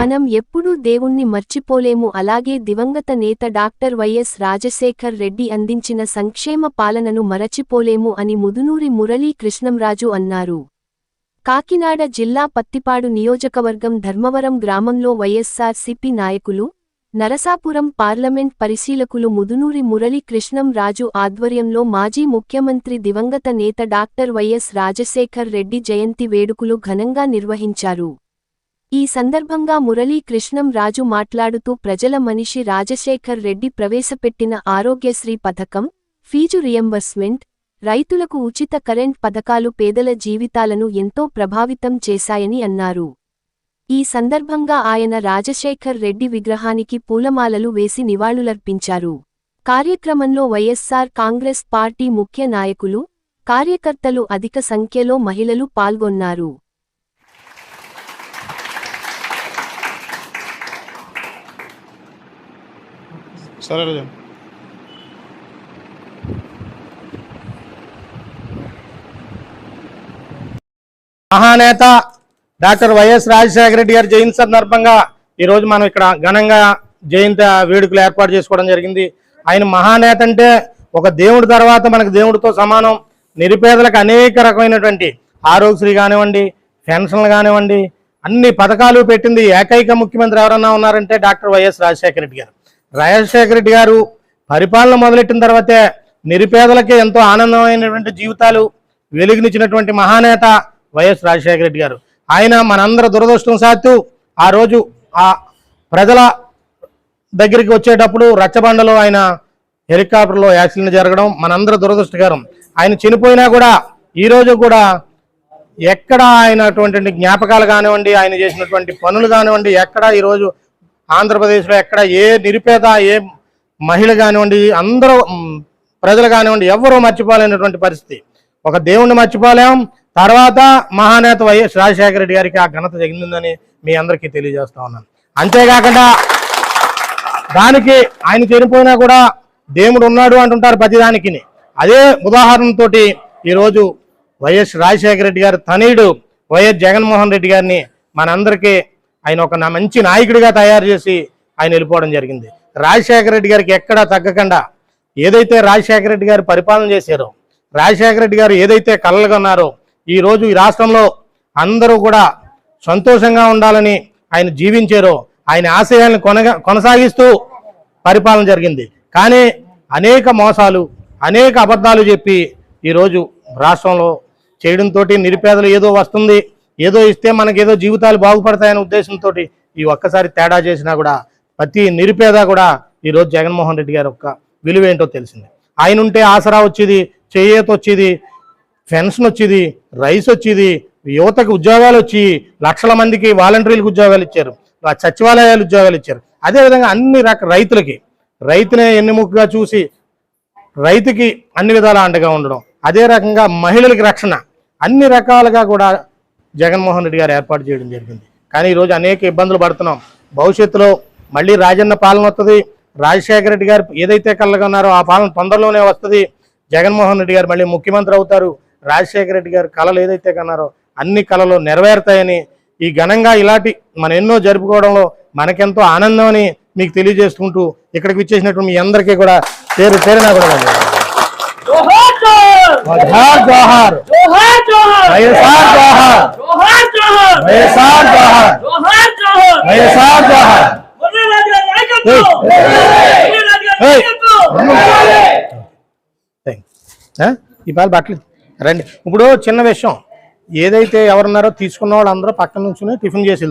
మనం ఎప్పుడూ దేవుణ్ణి మర్చిపోలేము. అలాగే దివంగత నేత డాక్టర్ వైఎస్ రాజశేఖర్ రెడ్డి అందించిన సంక్షేమ పాలనను మరచిపోలేము అని ముదునూరి మురళీ కృష్ణంరాజు అన్నారు. కాకినాడ జిల్లా పత్తిపాడు నియోజకవర్గం ధర్మవరం గ్రామంలో వైఎస్సార్సిపి నాయకులు నరసాపురం పార్లమెంట్ పరిశీలకులు ముదునూరి మురళీ కృష్ణం రాజు ఆధ్వర్యంలో మాజీ ముఖ్యమంత్రి దివంగత నేత డాక్టర్ వైఎస్ రాజశేఖర్ రెడ్డి జయంతి వేడుకలు ఘనంగా నిర్వహించారు. ఈ సందర్భంగా మురళీ కృష్ణం రాజు మాట్లాడుతూ ప్రజల మనిషి రాజశేఖర్ రెడ్డి ప్రవేశపెట్టిన ఆరోగ్యశ్రీ పథకం ఫీజు రియంబర్స్మెంట్ రైతులకు ఉచిత కరెంట్ పథకాలు పేదల జీవితాలను ఎంతో ప్రభావితం చేశాయని అన్నారు. ఈ సందర్భంగా ఆయన రాజశేఖర్ రెడ్డి విగ్రహానికి పూలమాలలు వేసి నివాళులర్పించారు. కార్యక్రమంలో వైఎస్సార్ కాంగ్రెస్ పార్టీ ముఖ్య నాయకులు కార్యకర్తలు అధిక సంఖ్యలో మహిళలు పాల్గొన్నారు. సరే రోజా మహానేత డాక్టర్ వైఎస్ రాజశేఖర రెడ్డి గారి జయంతి సందర్భంగా ఈరోజు మనం ఇక్కడ ఘనంగా జయంతి వేడుకలు ఏర్పాటు చేసుకోవడం జరిగింది. ఆయన మహానేత అంటే ఒక దేవుడి తర్వాత మనకు దేవుడితో సమానం. నిరుపేదలకు అనేక రకమైనటువంటి ఆరోగ్యశ్రీ కానివ్వండి పెన్షన్లు కానివ్వండి అన్ని పథకాలు పెట్టింది ఏకైక ముఖ్యమంత్రి ఎవరన్నా ఉన్నారంటే డాక్టర్ వైఎస్ రాజశేఖర రెడ్డి గారు. రాజశేఖర రెడ్డి గారు పరిపాలన మొదలెట్టిన తర్వాతే నిరుపేదలకే ఎంతో ఆనందమైనటువంటి జీవితాలు వెలుగునిచ్చినటువంటి మహానేత వైఎస్ రాజశేఖర రెడ్డి గారు. ఆయన మనందరి దురదృష్టం సాత్తు ఆ రోజు ఆ ప్రజల దగ్గరికి వచ్చేటప్పుడు రచ్చబండలో ఆయన హెలికాప్టర్లో యాక్సిడెంట్ జరగడం మనందరి దురదృష్టకరం. ఆయన చనిపోయినా కూడా ఈరోజు కూడా ఎక్కడ ఆయనటువంటి జ్ఞాపకాలు కానివ్వండి ఆయన చేసినటువంటి పనులు కానివ్వండి ఎక్కడ ఈరోజు ఆంధ్రప్రదేశ్లో ఎక్కడ ఏ నిరుపేద ఏ మహిళ కానివ్వండి అందరూ ప్రజలు కానివ్వండి ఎవరూ మర్చిపోలేనటువంటి పరిస్థితి. ఒక దేవుణ్ణి మర్చిపోలేం. తర్వాత మహానేత వైఎస్ రాజశేఖర రెడ్డి గారికి ఆ ఘనత జరిగిందని మీ అందరికీ తెలియజేస్తా ఉన్నాను. అంతేకాకుండా దానికి ఆయన చనిపోయినా కూడా దేవుడు ఉన్నాడు అంటుంటారు ప్రతిదానికి అదే ఉదాహరణతో ఈరోజు వైఎస్ రాజశేఖర రెడ్డి గారు తనయుడు వైఎస్ జగన్మోహన్ రెడ్డి గారిని మనందరికీ ఆయన ఒక నా- మంచి నాయకుడిగా తయారు చేసి ఆయన వెళ్ళిపోవడం జరిగింది. రాజశేఖర రెడ్డి గారికి ఎక్కడా తగ్గకుండా ఏదైతే రాజశేఖర రెడ్డి గారు పరిపాలన చేశారో రాజశేఖర రెడ్డి గారు ఏదైతే కలలుగా ఉన్నారో ఈ రోజు ఈ రాష్ట్రంలో అందరూ కూడా సంతోషంగా ఉండాలని ఆయన జీవించారో ఆయన ఆశయాలను కొనగా కొనసాగిస్తూ పరిపాలన జరిగింది. కానీ అనేక మోసాలు అనేక అబద్ధాలు చెప్పి ఈరోజు రాష్ట్రంలో చేయడంతో నిరుపేదలు ఏదో వస్తుంది. ఏదో ఇస్తే మనకి ఏదో జీవితాలు బాగుపడతాయనే ఉద్దేశంతో ఈ ఒక్కసారి తేడా చేసినా కూడా ప్రతి నిరుపేద కూడా ఈరోజు జగన్మోహన్ రెడ్డి గారి యొక్క విలువ ఏంటో తెలిసింది. ఆయన ఉంటే ఆసరా వచ్చేది చేయేత వచ్చేది పెన్షన్ వచ్చేది రైస్ వచ్చేది యువతకు ఉద్యోగాలు వచ్చి లక్షల మందికి వాలంటీర్లకు ఉద్యోగాలు ఇచ్చారు సచివాలయాలు ఉద్యోగాలు ఇచ్చారు. అదేవిధంగా అన్ని రక రైతులకి రైతునే ఎన్నుముకగా చూసి రైతుకి అన్ని విధాల అండగా ఉండడం అదే రకంగా మహిళలకి రక్షణ అన్ని రకాలుగా కూడా జగన్మోహన్ రెడ్డి గారు ఏర్పాటు చేయడం జరిగింది. కానీ ఈరోజు అనేక ఇబ్బందులు పడుతున్నాం. భవిష్యత్తులో మళ్ళీ రాజన్న పాలన వస్తుంది. రాజశేఖర రెడ్డి గారు ఏదైతే కలగన్నారో ఆ పాలన తొందరలోనే వస్తుంది. జగన్మోహన్ రెడ్డి గారు మళ్ళీ ముఖ్యమంత్రి అవుతారు. రాజశేఖర రెడ్డి గారు కళలు ఏదైతే కన్నారో అన్ని కళలు నెరవేరుతాయని ఈ ఘనంగా ఇలాంటి మనం ఎన్నో జరుపుకోవడంలో మనకెంతో ఆనందం అని మీకు తెలియజేసుకుంటూ ఇక్కడికి విచ్చేసినట్టు మీ అందరికీ కూడా పేరు పేరునా కూడా ఈ పాలు పట్టలేదు రండి. ఇప్పుడు చిన్న విషయం. ఏదైతే ఎవరున్నారో తీసుకున్న వాళ్ళు అందరూ పక్కన నుంచి టిఫిన్ చేసి